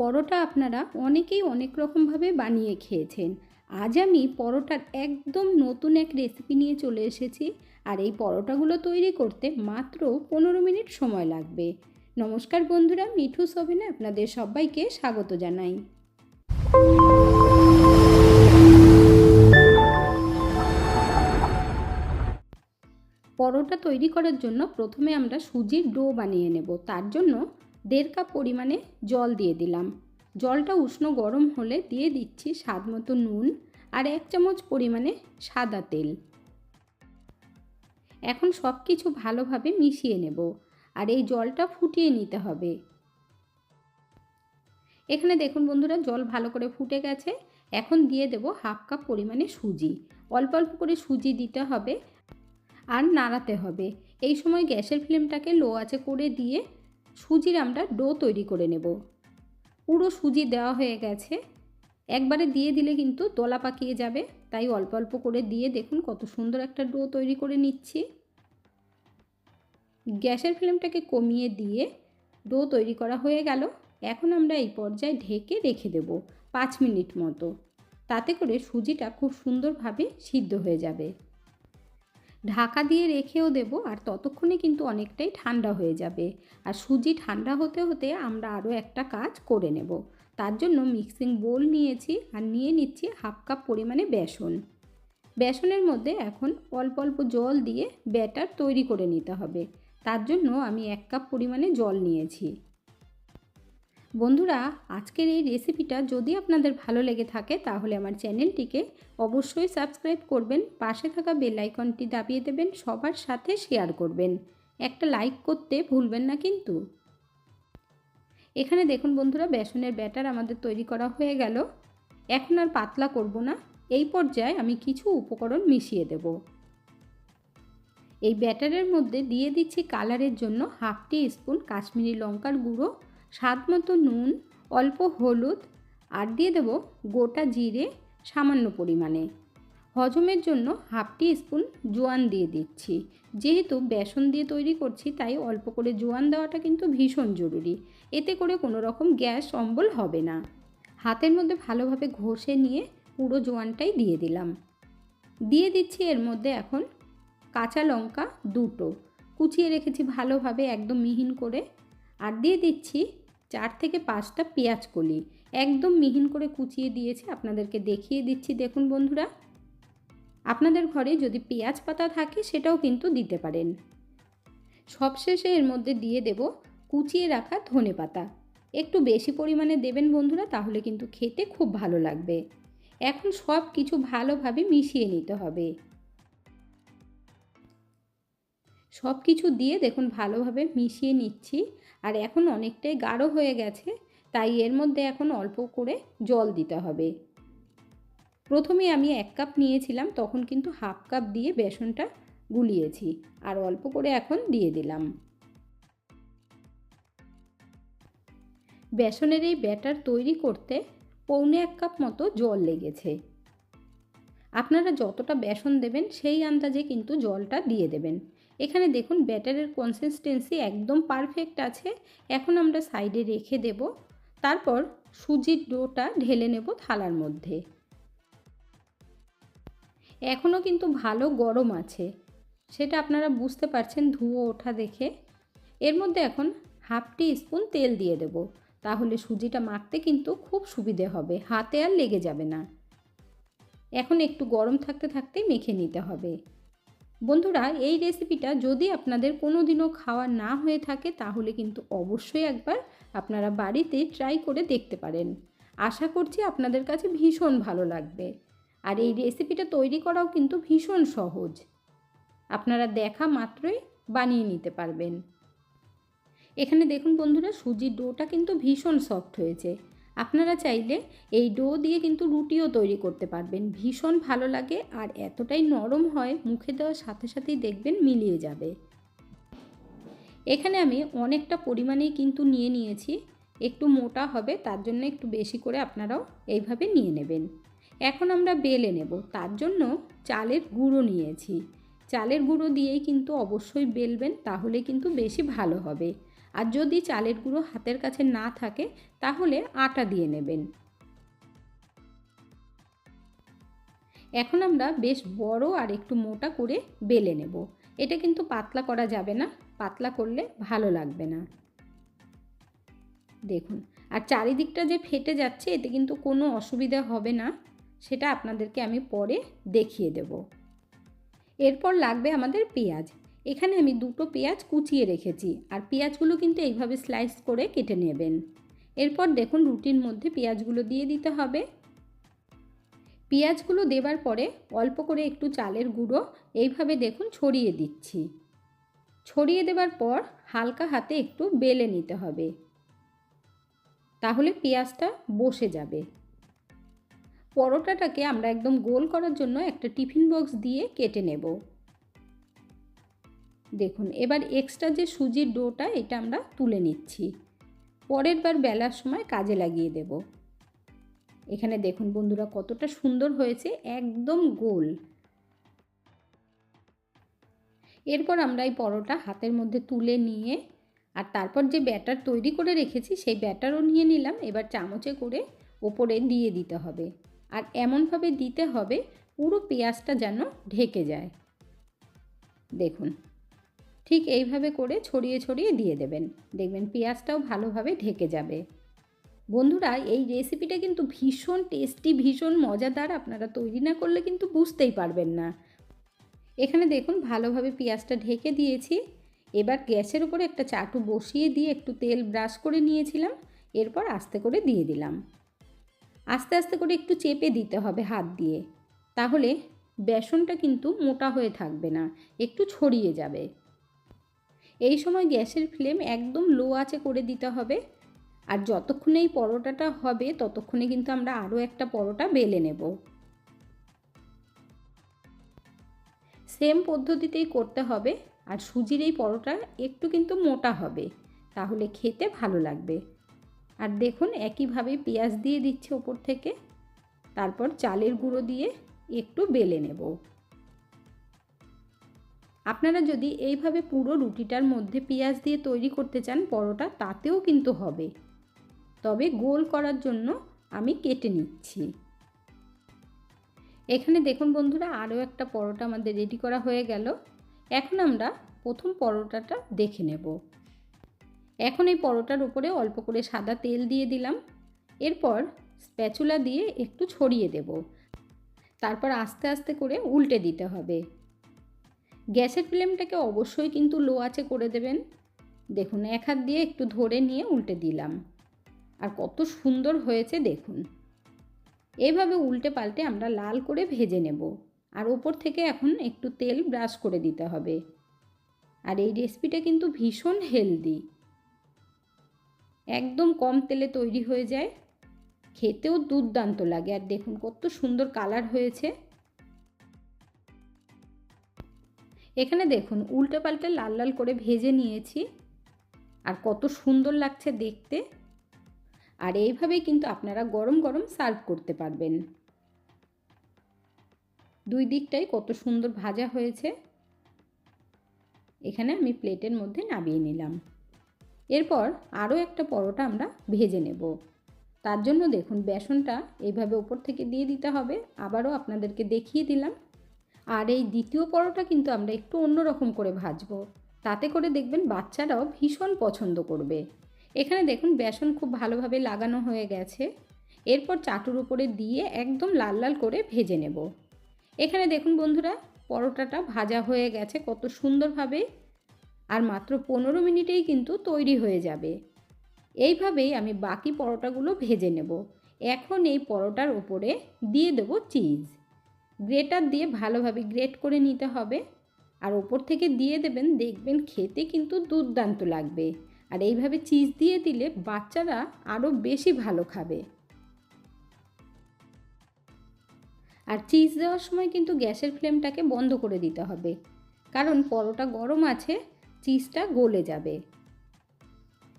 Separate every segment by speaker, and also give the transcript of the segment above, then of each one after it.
Speaker 1: পরোটা আপনারা অনেকেই অনেক রকমভাবে বানিয়ে খেয়েছেন। আজ আমি পরোটার একদম নতুন এক রেসিপি নিয়ে চলে এসেছি আর এই পরোটাগুলো তৈরি করতে মাত্র পনেরো মিনিট সময় লাগবে। নমস্কার বন্ধুরা, মিঠু সবিনে আপনাদের সবাইকে স্বাগত জানাই। পরোটা তৈরি করার জন্য প্রথমে আমরা সুজির ডো বানিয়ে নেব। তার জন্য দেড় কাপ পরিমাণে জল দিয়ে দিলাম। জলটা উষ্ণ গরম হলে দিয়ে দিচ্ছি স্বাদ মতো নুন আর এক চামচ পরিমাণে সাদা তেল। এখন সব কিছু ভালোভাবে মিশিয়ে নেব আর এই জলটা ফুটিয়ে নিতে হবে। এখানে দেখুন বন্ধুরা, জল ভালো করে ফুটে গেছে। এখন দিয়ে দেব হাফ কাপ পরিমাণে সুজি। অল্প অল্প করে সুজি দিতে হবে আর নাড়াতে হবে। এই সময় গ্যাসের ফ্লেমটাকে লো আছে করে দিয়ে সুজির আমরা ডো তৈরি করে নেব। পুরো সুজি দেওয়া হয়ে গেছে। একবারে দিয়ে দিলে কিন্তু দলা পাকিয়ে যাবে। তাই অল্প অল্প করে দিয়ে দেখুন কত সুন্দর একটা ডো তৈরি করে নিচ্ছি। গ্যাসের ফ্লেমটাকে কমিয়ে দিয়ে ডো তৈরি করা হয়ে গেল। এখন আমরা এই পর্যায়ে ঢেকে রেখে দেব পাঁচ মিনিট মতো। তাতে করে সুজিটা খুব সুন্দরভাবে সিদ্ধ হয়ে যাবে। ঢাকা দিয়ে রেখেও দেব আর ততক্ষণে কিন্তু অনেকটাই ঠান্ডা হয়ে যাবে। আর সুজি ঠান্ডা হতে হতে আমরা আরও একটা কাজ করে নেব। তার জন্য মিক্সিং বোল নিয়েছি আর নিয়ে নিচ্ছি হাফ কাপ পরিমাণে বেসন। বেসনের মধ্যে এখন অল্প অল্প জল দিয়ে ব্যাটার তৈরি করে নিতে হবে। তার জন্য আমি এক কাপ পরিমাণে জল নিয়েছি। বন্ধুরা, আজকের এই রেসিপিটা যদি আপনাদের ভালো লেগে থাকে, তাহলে আমার চ্যানেলটিকে অবশ্যই সাবস্ক্রাইব করবেন, পাশে থাকা বেল আইকনটি দাবিয়ে দেবেন, সবার সাথে শেয়ার করবেন। একটা লাইক করতে ভুলবেন না কিন্তু। এখানে দেখুন বন্ধুরা, বেসনের ব্যাটার আমাদের তৈরি করা হয়ে গেল। এখন আর পাতলা করব না। এই পর্যায়ে আমি কিছু উপকরণ মিশিয়ে দেব। এই ব্যাটারের মধ্যে দিয়ে দিচ্ছি কালারের জন্য হাফ টি স্পুন কাশ্মীরি লঙ্কার গুঁড়ো স্বাদ মতো নুন, অল্প হলুদ আর দিয়ে দেব গোটা জিরে সামান্য পরিমাণে। হজমের জন্য হাফ টি স্পুন জোয়ান দিয়ে দিচ্ছি। যেহেতু বেসন দিয়ে তৈরি করছি, তাই অল্প করে জোয়ান দেওয়াটা কিন্তু ভীষণ জরুরি। এতে করে কোনো রকম গ্যাস অম্বল হবে না। হাতের মধ্যে ভালোভাবে ঘষে নিয়ে পুরো জোয়ানটাই দিয়ে দিলাম। দিয়ে দিচ্ছি এর মধ্যে এখন কাঁচা লঙ্কা দুটো। কুচিয়ে রেখেছি ভালোভাবে একদম মিহিন করে। আর দিয়ে দিচ্ছি চার থেকে পাঁচটা পেঁয়াজ কলি। একদম মিহিন করে কুচিয়ে দিয়েছি, আপনাদেরকে দেখিয়ে দিচ্ছি। দেখুন বন্ধুরা, আপনাদের ঘরে যদি পেঁয়াজ পাতা থাকে, সেটাও কিন্তু দিতে পারেন। সবশেষে এর মধ্যে দিয়ে দেব কুচিয়ে রাখা ধনে পাতা। একটু বেশি পরিমাণে দেবেন বন্ধুরা, তাহলে কিন্তু খেতে খুব ভালো লাগবে। এখন সব কিছু ভালোভাবে মিশিয়ে নিতে হবে। সব কিছু দিয়ে দেখুন, ভালোভাবে মিশিয়ে নিচ্ছি। আর এখন অনেকটাই গাঢ় হয়ে গেছে, তাই এর মধ্যে এখন অল্প করে জল দিতে হবে। প্রথমে আমি এক কাপ নিয়েছিলাম, তখন কিন্তু হাফ কাপ দিয়ে বেসনটা গুলিয়েছি আর অল্প করে এখন দিয়ে দিলাম। বেসনের এই ব্যাটার তৈরি করতে পৌনে এক কাপ মতো জল লেগেছে। আপনারা যতটা বেসন দেবেন, সেই আন্দাজে কিন্তু জলটা দিয়ে দেবেন। এখানে দেখুন ব্যাটারের কনসিস্টেন্সি একদম পারফেক্ট আছে। এখন আমরা সাইডে রেখে দেব। তারপর সুজির ডোটা ঢেলে নেব থালার মধ্যে। এখনও কিন্তু ভালো গরম আছে। সেটা আপনারা বুঝতে পারছেন ধুয়ো ওঠা দেখে। এর মধ্যে এখন হাফ টি স্পুন তেল দিয়ে দেব। তাহলে সুজিটা মাখতে কিন্তু খুব সুবিধে হবে, হাতে আর লেগে যাবে না। এখন একটু গরম থাকতে থাকতেই মেখে নিতে হবে। বন্ধুরা, এই রেসিপিটা যদি আপনাদের কোনো দিনও খাওয়া না হয়ে থাকে, তাহলে কিন্তু অবশ্যই একবার আপনারা বাড়িতে ট্রাই করে দেখতে পারেন। আশা করছি আপনাদের কাছে ভীষণ ভালো লাগবে। আর এই রেসিপিটা তৈরি করাও কিন্তু ভীষণ সহজ। আপনারা দেখা মাত্রই বানিয়ে নিতে পারবেন। এখানে দেখুন বন্ধুরা, সুজির ডোটা কিন্তু ভীষণ সফট হয়েছে। আপনারা চাইলে এই ডো দিয়ে কিন্তু রুটিও তৈরি করতে পারবেন। ভীষণ ভালো লাগে আর এতটাই নরম হয়, মুখে দেওয়ার সাথে সাথেই দেখবেন মিলিয়ে যাবে। এখানে আমি অনেকটা পরিমাণেই কিন্তু নিয়ে নিয়েছি। একটু মোটা হবে, তার জন্য একটু বেশি করে আপনারাও এইভাবে নিয়ে নেবেন। এখন আমরা বেলে নেব। তার জন্য চালের গুঁড়ো নিয়েছি। চালের গুঁড়ো দিয়েই কিন্তু অবশ্যই বেলবেন, তাহলে কিন্তু বেশি ভালো হবে। আর যদি চালের গুঁড়ো হাতের কাছে না থাকে, তাহলে আটা দিয়ে নেবেন। এখন আমরা বেশ বড় আর একটু মোটা করে বেলে নেব। এটা কিন্তু পাতলা করা যাবে না, পাতলা করলে ভালো লাগবে না। দেখুন, আর চারিদিকটা যে ফেটে যাচ্ছে, এতে কিন্তু কোনো অসুবিধা হবে না। সেটা আপনাদেরকে আমি পরে দেখিয়ে দেব। এরপর লাগবে আমাদের পেঁয়াজ। এখানে আমি দুটো পেঁয়াজ কুচিয়ে রেখেছি আর পেঁয়াজগুলো কিন্তু এইভাবে স্লাইস করে কেটে নেবেন। এরপর দেখুন রুটির মধ্যে পেঁয়াজগুলো দিয়ে দিতে হবে। পেঁয়াজগুলো দেবার পরে অল্প করে একটু চালের গুঁড়ো এইভাবে দেখুন ছড়িয়ে দিচ্ছি। ছড়িয়ে দেবার পর হালকা হাতে একটু বেলে নিতে হবে। তাহলে পেঁয়াজটা বসে যাবে। পরোটাটাকে আমরা একদম গোল করার জন্য একটা টিফিন বক্স দিয়ে কেটে নেব। দেখুন, এবার এক্সট্রা যে সুজির ডোটা, এটা আমরা তুলে নিচ্ছি। পরের বার বেলার সময় কাজে লাগিয়ে দেব। এখানে দেখুন বন্ধুরা, কতটা সুন্দর হয়েছে, একদম গোল। এরপর আমরা এই পরোটা হাতের মধ্যে তুলে নিয়ে, আর তারপর যে ব্যাটার তৈরি করে রেখেছি, সেই ব্যাটারও নিয়ে নিলাম। এবার চামচে করে ওপরে দিয়ে দিতে হবে। আর এমনভাবে দিতে হবে, পুরো পেঁয়াজটা যেন ঢেকে যায়। দেখুন ঠিক এইভাবে করে ছড়িয়ে ছড়িয়ে দিয়ে দেবেন। দেখবেন পেঁয়াজটাও ভালোভাবে ঢেকে যাবে। বন্ধুরা, এই রেসিপিটা কিন্তু ভীষণ টেস্টি ভীষণ মজাদার। আপনারা তৈরি না করলে কিন্তু বুঝতেই পারবেন না। এখানে দেখুন, ভালোভাবে পেঁয়াজটা ঢেকে দিয়েছি। এবার গ্যাসের উপরে একটা চাটু বসিয়ে দিয়ে একটু তেল ব্রাশ করে নিয়েছিলাম। এরপর আস্তে করে দিয়ে দিলাম। আস্তে আস্তে করে একটু চেপে দিতে হবে হাত দিয়ে। তাহলে বেসনটা কিন্তু মোটা হয়ে থাকবে না, একটু ছড়িয়ে যাবে। এই সময় গ্যাসের ফ্লেম একদম লো আঁচে করে দিতে হবে। আর যতক্ষণে এই পরোটাটা হবে, ততক্ষণে কিন্তু আমরা আরও একটা পরোটা বেলে নেব। সেম পদ্ধতিতেই করতে হবে, আর সুজির এই পরোটা একটু কিন্তু মোটা হবে, তাহলে খেতে ভালো লাগবে। আর দেখুন, একইভাবে পেঁয়াজ দিয়ে দিচ্ছে ওপর থেকে, তারপর চালের গুঁড়ো দিয়ে একটু বেলে নেব। আপনারা যদি এইভাবে পুরো রুটিটার মধ্যে পেঁয়াজ দিয়ে তৈরি করতে চান পরোটা, তাতেও কিন্তু হবে। তবে গোল করার জন্য আমি কেটে নিচ্ছি। এখানে দেখুন বন্ধুরা, আরও একটা পরোটা আমাদের রেডি করা হয়ে গেল। এখন আমরা প্রথম পরোটাটা দেখে নেব। এখন এই পরোটার উপরে অল্প করে সাদা তেল দিয়ে দিলাম। এরপর স্প্যাচুলা দিয়ে একটু ছড়িয়ে দেব। তারপর আস্তে আস্তে করে উল্টে দিতে হবে। গ্যাসের ফ্লেমটাকে অবশ্যই কিন্তু লো আঁচে করে দেবেন। দেখুন, এক হাত দিয়ে একটু ধরে নিয়ে উল্টে দিলাম। আর কত সুন্দর হয়েছে, দেখুন। এভাবে উল্টে পাল্টে আমরা লাল করে ভেজে নেব। আর ওপর থেকে এখন একটু তেল ব্রাশ করে দিতে হবে। আর এই রেসিপিটা কিন্তু ভীষণ হেলদি। একদম কম তেলে তৈরি হয়ে যায়। খেতেও দুর্দান্ত লাগে। আর দেখুন, কত সুন্দর কালার হয়েছে। এখানে দেখুন, উল্টে পাল্টে লাল লাল করে ভেজে নিয়েছি। আর কত সুন্দর লাগছে দেখতে। আর এইভাবেই কিন্তু আপনারা গরম গরম সার্ভ করতে পারবেন। দুই দিকটাই কত সুন্দর ভাজা হয়েছে। এখানে আমি প্লেটের মধ্যে নামিয়ে নিলাম। এরপর আরও একটা পরোটা আমরা ভেজে নেব। তার জন্য দেখুন, বেসনটা এইভাবে ওপর থেকে দিয়ে দিতে হবে। আবারও আপনাদেরকে দেখিয়ে দিলাম আর এই দ্বিতীয় পরোটা কিন্তু আমরা একটু অন্যরকম করে ভাজবো। তাতে করে দেখবেন বাচ্চারাও ভীষণ পছন্দ করবে। এখানে দেখুন বেসন খুব ভালোভাবে লাগানো হয়ে গেছে। এরপর চাটুর উপরে দিয়ে একদম লাল লাল করে ভেজে নেব। এখানে দেখুন বন্ধুরা, পরোটাটা ভাজা হয়ে গেছে কত সুন্দরভাবে। আর মাত্র পনেরো মিনিটেই কিন্তু তৈরি হয়ে যাবে। এইভাবেই আমি বাকি পরোটাগুলো ভেজে নেব। এখন এই পরোটার ওপরে দিয়ে দেবো চিজ। গ্রেটার দিয়ে ভালোভাবে গ্রেট করে নিতে হবে। আর ওপর থেকে দিয়ে দেবেন, দেখবেন খেতে কিন্তু দুর্দান্ত লাগবে। আর এইভাবে চিজ দিয়ে দিলে বাচ্চারা আরও বেশি ভালো খাবে। আর চিজ দেওয়ার সময় কিন্তু গ্যাসের ফ্লেমটাকে বন্ধ করে দিতে হবে। কারণ পরোটা গরম আছে, চিজটা গলে যাবে।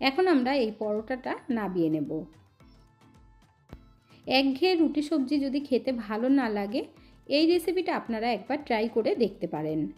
Speaker 1: এখন আমরা এই পরোটাটা নাবিয়ে নেব। একঘেয়ে রুটি সবজি যদি খেতে ভালো না লাগে এই রেসিপিটা আপনারা একবার ট্রাই করে দেখতে পারেন।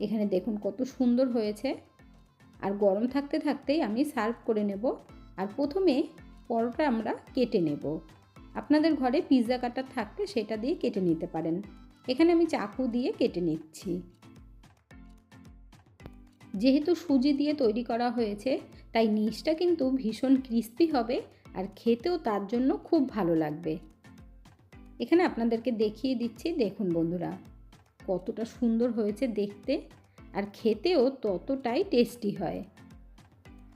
Speaker 1: এখানে দেখুন কত সুন্দর হয়েছে। আর গরম থাকতে থাকতেই আমি সার্ভ করে নেব। আর প্রথমে পরোটা আমরা কেটে নেব। আপনাদের ঘরে পিৎজা কাটার থাকলে সেটা দিয়ে কেটে নিতে পারেন। এখানে আমি চাকু দিয়ে কেটে নিচ্ছি। যেহেতু সুজি দিয়ে তৈরি করা হয়েছে, তাই নিচটা কিন্তু ভীষণ ক্রিস্পি হবে। আর খেতেও তার জন্য খুব ভালো লাগবে। এখানে আপনাদেরকে দেখিয়ে দিচ্ছি, দেখুন বন্ধুরা, কতটা সুন্দর হয়েছে দেখতে আর খেতেও ততটাই টেস্টি হয়।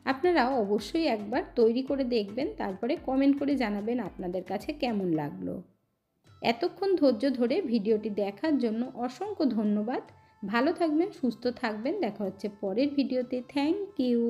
Speaker 1: আপনারা অবশ্যই একবার তৈরি করে দেখবেন, তারপরে কমেন্ট করে জানাবেন আপনাদের কাছে কেমন লাগল। এতক্ষণ ধৈর্য ধরে ভিডিওটি দেখার জন্য অসংখ্য ধন্যবাদ। ভালো থাকবেন, সুস্থ থাকবেন, দেখা হচ্ছে পরের ভিডিওতে। Thank you.